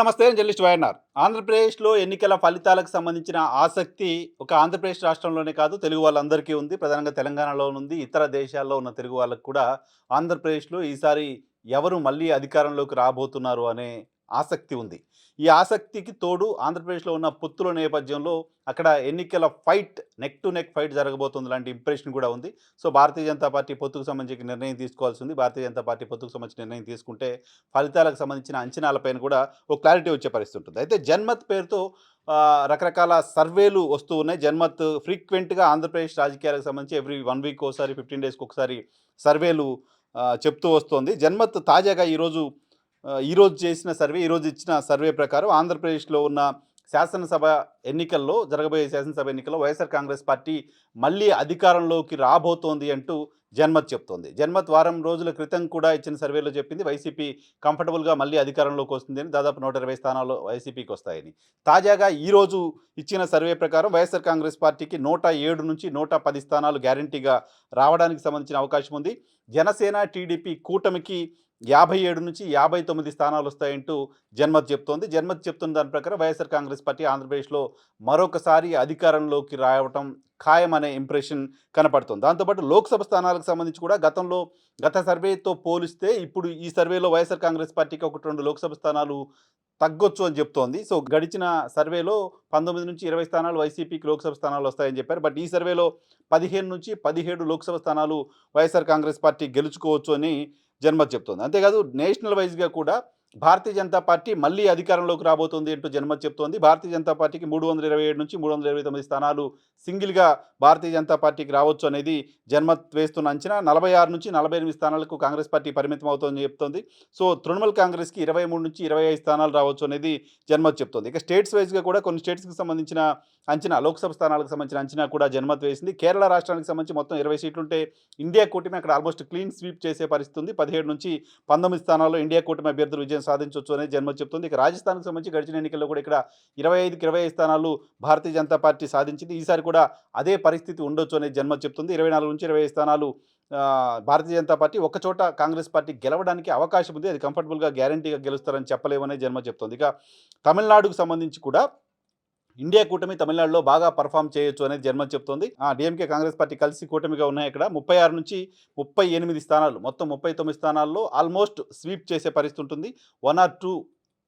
నమస్తే నేను journalist YNR ఆంధ్రప్రదేశ్లో ఎన్నికల ఫలితాలకు సంబంధించిన ఆసక్తి ఒక ఆంధ్రప్రదేశ్ రాష్ట్రంలోనే కాదు తెలుగు వాళ్ళందరికీ ఉంది. ప్రధానంగా తెలంగాణలో ఉంది. ఇతర దేశాల్లో ఉన్న తెలుగు వాళ్ళకు కూడా ఆంధ్రప్రదేశ్లో ఈసారి ఎవరు మళ్ళీ అధికారంలోకి రాబోతున్నారు అనే ఆసక్తి ఉంది. ఈ ఆసక్తికి తోడు ఆంధ్రప్రదేశ్లో ఉన్న పొత్తుల నేపథ్యంలో అక్కడ ఎన్నికల fight neck to neck fight జరగబోతుంది. లాంటి ఇంప్రెషన్ కూడా ఉంది. సో భారతీయ జనతా పార్టీ పొత్తుకు సంబంధించి నిర్ణయం తీసుకోవాల్సి ఉంది. భారతీయ జనతా పార్టీ పొత్తుకు సంబంధించి నిర్ణయం తీసుకుంటే ఫలితాలకు సంబంధించిన అంచనాలపైన కూడా ఒక క్లారిటీ వచ్చే పరిస్థితి ఉంటుంది. అయితే జన్మత్ పేరుతో రకరకాల సర్వేలు వస్తూ ఉన్నాయి. జన్మత్ ఫ్రీక్వెంట్గా ఆంధ్రప్రదేశ్ రాజకీయాలకు సంబంధించి ఎవ్రీ వన్ వీక్ ఒకసారి ఫిఫ్టీన్ డేస్కి ఒకసారి సర్వేలు చెప్తూ వస్తోంది. జన్మత్ తాజాగా ఈరోజు ఈరోజు చేసిన సర్వే ఈరోజు ఇచ్చిన సర్వే ప్రకారం ఆంధ్రప్రదేశ్లో ఉన్న శాసనసభ ఎన్నికల్లో జరగబోయే శాసనసభ ఎన్నికల్లో వైఎస్ఆర్ కాంగ్రెస్ పార్టీ మళ్ళీ అధికారంలోకి రాబోతోంది అంటూ జన్మత్ చెప్తోంది. జన్మత్ వారం రోజుల క్రితం కూడా ఇచ్చిన సర్వేలో చెప్పింది వైసీపీ కంఫర్టబుల్గా మళ్ళీ అధికారంలోకి వస్తుంది అని దాదాపు నూట ఇరవై స్థానాలు వైసీపీకి వస్తాయని. తాజాగా ఈరోజు ఇచ్చిన సర్వే ప్రకారం వైఎస్ఆర్ కాంగ్రెస్ పార్టీకి నూట ఏడు నుంచి నూట పది స్థానాలు గ్యారంటీగా రావడానికి సంబంధించిన అవకాశం ఉంది. జనసేన టీడీపీ కూటమికి యాభై ఏడు నుంచి యాభై తొమ్మిది స్థానాలు వస్తాయంటూ జన్మత్ చెప్తోంది. జన్మత్ చెప్తున్న దాని ప్రకారం వైఎస్ఆర్ కాంగ్రెస్ పార్టీ ఆంధ్రప్రదేశ్లో మరొకసారి అధికారంలోకి రావటం ఖాయం అనే ఇంప్రెషన్ కనపడుతుంది. దాంతోపాటు లోక్సభ స్థానాలకు సంబంధించి కూడా గతంలో గత సర్వేతో పోలిస్తే ఇప్పుడు ఈ సర్వేలో వైఎస్ఆర్ కాంగ్రెస్ పార్టీకి ఒకటి రెండు లోక్సభ స్థానాలు తగ్గొచ్చు అని చెప్తోంది. సో గడిచిన సర్వేలో పంతొమ్మిది నుంచి ఇరవై స్థానాలు వైసీపీకి లోక్సభ స్థానాలు వస్తాయని చెప్పారు. బట్ ఈ సర్వేలో పదిహేను నుంచి పదిహేడు లోక్సభ స్థానాలు వైఎస్ఆర్ కాంగ్రెస్ పార్టీ గెలుచుకోవచ్చు అని జన్మత్ చెప్తోంది. అంతేకాదు నేషనల్ వైజ్గా కూడా భారతీయ జనతా పార్టీ మళ్ళీ అధికారంలోకి రాబోతుంది అంటూ జన్మ చెప్తోంది. భారతీయ జనతా పార్టీకి మూడు వందల ఇరవై ఏడు నుంచి మూడు వందల ఇరవై తొమ్మిది స్థానాలు సింగిల్గా భారతీయ జనతా పార్టీకి రావచ్చు అనేది జన్మ వేస్తున్న అంచనా. నలభై ఆరు నుంచి నలభై ఎనిమిది స్థానాలకు కాంగ్రెస్ పార్టీ పరిమితం అవుతుందని చెప్తోంది. సో తృణమూల్ కాంగ్రెస్కి ఇరవై మూడు నుంచి ఇరవై ఐదు స్థానాలు రావచ్చు అనేది జన్మ చెప్తోంది. ఇక స్టేట్స్ వైజ్గా కూడా కొన్ని స్టేట్స్కి సంబంధించిన అంచనా లోక్సభ స్థానాలకు సంబంధించిన అంచనా కూడా జన్మ వేసింది. కేరళ రాష్ట్రానికి సంబంధించి మొత్తం ఇరవై సీట్లు ఉంటే ఇండియా కూటమి అక్కడ ఆల్మోస్ట్ క్లీన్ స్వీప్ చేసే పరిస్థితి ఉంది. పదిహేడు నుంచి పంతొమ్మిది స్థానాల్లో ఇండియా కూటమి అభ్యర్థులు విజయం సాధించవచ్చు అనేది జన్మ చెప్తుంది. ఇక రాజస్థాన్కి సంబంధించి గడిచిన ఎన్నికల్లో కూడా ఇక్కడ ఇరవై ఐదుకి ఇరవై ఐదు స్థానాలు భారతీయ జనతా పార్టీ సాధించింది. ఈసారి కూడా అదే పరిస్థితి ఉండొచ్చు అనేది జన్మ చెప్తుంది. ఇరవై నాలుగు నుంచి ఇరవై ఐదు స్థానాలు భారతీయ జనతా పార్టీ ఒకచోట కాంగ్రెస్ పార్టీ గెలవడానికి అవకాశం ఉంది. అది కంఫర్టబుల్గా గ్యారంటీగా గెలుస్తారని చెప్పలేమనే జన్మ చెప్తుంది. ఇక తమిళనాడుకు సంబంధించి కూడా ఇండియా కూటమి తమిళనాడులో బాగా పర్ఫామ్ చేయొచ్చు అనేది జర్మన్ చెప్తోంది. ఆ డిఎంకే కాంగ్రెస్ పార్టీ కలిసి కూటమిగా ఉన్నాయి ఇక్కడ ముప్పై ఆరు నుంచి ముప్పై ఎనిమిది స్థానాలు మొత్తం ముప్పై తొమ్మిది స్థానాల్లో ఆల్మోస్ట్ స్వీప్ చేసే పరిస్థితి ఉంటుంది. వన్ ఆర్ టూ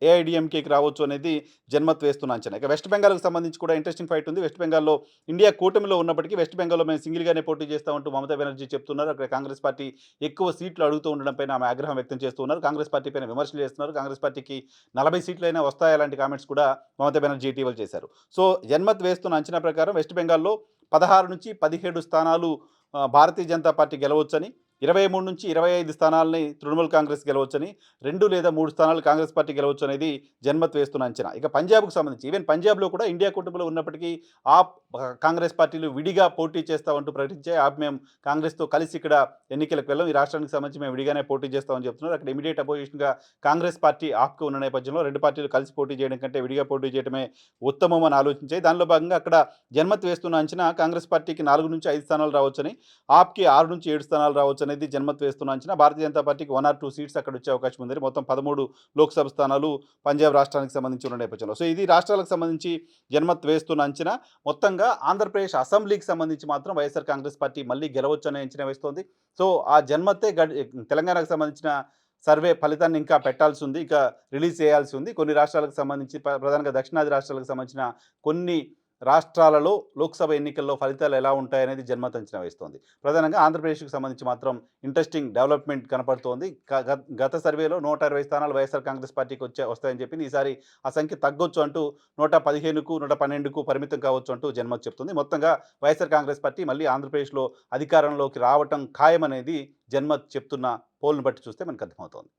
ఏఐడిఎంకేకి రావచ్చు అనేది జన్మత్ వేస్తున్న అంచనా. ఇక వెస్ట్ బెంగాల్కి సంబంధించి కూడా ఇంట్రెస్టింగ్ ఫైట్ ఉంది. వెస్ట్ బెంగాల్లో ఇండియా కూటమిలో ఉన్నప్పటికీ వెస్ట్ బెంగాల్లో మేము సింగిల్గానే పోటీ చేస్తామంటూ మమతా బెనర్జీ చెప్తున్నారు. అక్కడ కాంగ్రెస్ పార్టీ ఎక్కువ సీట్లు అడుగుతూ ఉండడం పైన ఆమె ఆగ్రహం వ్యక్తం చేస్తున్నారు కాంగ్రెస్ పార్టీ పైన విమర్శలు చేస్తున్నారు. కాంగ్రెస్ పార్టీకి నలభై సీట్లైనా వస్తాయి అలాంటి కామెంట్స్ కూడా మమతా బెనర్జీ ఇటీవల చేశారు. సో జన్మత్ వేస్తున్న అంచనా ప్రకారం వెస్ట్ బెంగాల్లో పదహారు నుంచి పదిహేడు స్థానాలు భారతీయ జనతా పార్టీ గెలవచ్చని ఇరవై మూడు నుంచి ఇరవై ఐదు స్థానాలని తృణమూల్ కాంగ్రెస్ గెలవచ్చని రెండు లేదా మూడు స్థానాలు కాంగ్రెస్ పార్టీ గెలవచ్చు అనేది జన్మత్ వేస్తున్న అంచనా. ఇక పంజాబ్కు సంబంధించి ఈవెన్ పంజాబ్లో కూడా ఇండియా కూటమిలో ఉన్నప్పటికీ ఆప్ ఆ, కాంగ్రెస్ పార్టీలు విడిగా పోటీ చేస్తామంటూ ప్రకటించే ఆ మేము కాంగ్రెస్తో కలిసి ఇక్కడ ఎన్నికలకు వెళ్ళాం. ఈ రాష్ట్రానికి సంబంధించి మేము విడిగానే పోటీ చేస్తామని చెప్తున్నారు. అక్కడ ఇమీడియట్ అపోజిషన్గా కాంగ్రెస్ పార్టీ ఆప్కు ఉన్న నేపథ్యంలో రెండు పార్టీలు కలిసి పోటీ చేయడం కంటే విడిగా పోటీ చేయడమే ఉత్తమం అని ఆలోచించాయి దానిలో భాగంగా అక్కడ జన్మత్ వేస్తున్న అంచనా కాంగ్రెస్ పార్టీకి నాలుగు నుంచి ఐదు స్థానాలు రావచ్చని ఆప్కి ఆరు నుంచి ఏడు స్థానాలు రావచ్చని అనేది జన్మత్ వేస్తున్న అంచనా. భారతీయ జనతా పార్టీకి వన్ ఆర్ టూ సీట్స్ అక్కడ వచ్చే అవకాశం ఉంది. మొత్తం పదమూడు లోక్సభ స్థానాలు పంజాబ్ రాష్ట్రానికి సంబంధించి ఉన్న నేపథ్యంలో. సో ఇది రాష్ట్రాలకు సంబంధించి జన్మత్ వేస్తున్న అంచనా. మొత్తంగా ఆంధ్రప్రదేశ్ అసెంబ్లీకి సంబంధించి మాత్రం వైఎస్ఆర్ కాంగ్రెస్ పార్టీ మళ్ళీ గెలవచ్చు అనే అంచనా వేస్తోంది. సో ఆ జన్మతే గడి తెలంగాణకు సంబంధించిన సర్వే ఫలితాన్ని ఇంకా పెట్టాల్సి ఉంది. ఇంకా రిలీజ్ చేయాల్సి ఉంది. కొన్ని రాష్ట్రాలకు సంబంధించి ప్రధానంగా దక్షిణాది రాష్ట్రాలకు సంబంధించిన కొన్ని రాష్ట్రాలలో లోక్సభ ఎన్నికల్లో ఫలితాలు ఎలా ఉంటాయనేది జన్మత్ అంచనా వేస్తోంది. ప్రధానంగా ఆంధ్రప్రదేశ్కి సంబంధించి మాత్రం ఇంట్రెస్టింగ్ డెవలప్మెంట్ కనపడుతోంది. గత సర్వేలో నూట ఇరవై స్థానాలు వైఎస్ఆర్ కాంగ్రెస్ పార్టీకి వచ్చే వస్తాయని చెప్పింది. ఈసారి ఆ సంఖ్య తగ్గొచ్చు అంటూ నూట పదిహేనుకు నూట పన్నెండుకు పరిమితం కావచ్చు అంటూ జన్మత్ చెప్తుంది. మొత్తంగా వైఎస్ఆర్ కాంగ్రెస్ పార్టీ మళ్ళీ ఆంధ్రప్రదేశ్లో అధికారంలోకి రావటం ఖాయమనేది జన్మత్ చెప్తున్న పోల్ను బట్టి చూస్తే మనకు అర్థమవుతోంది.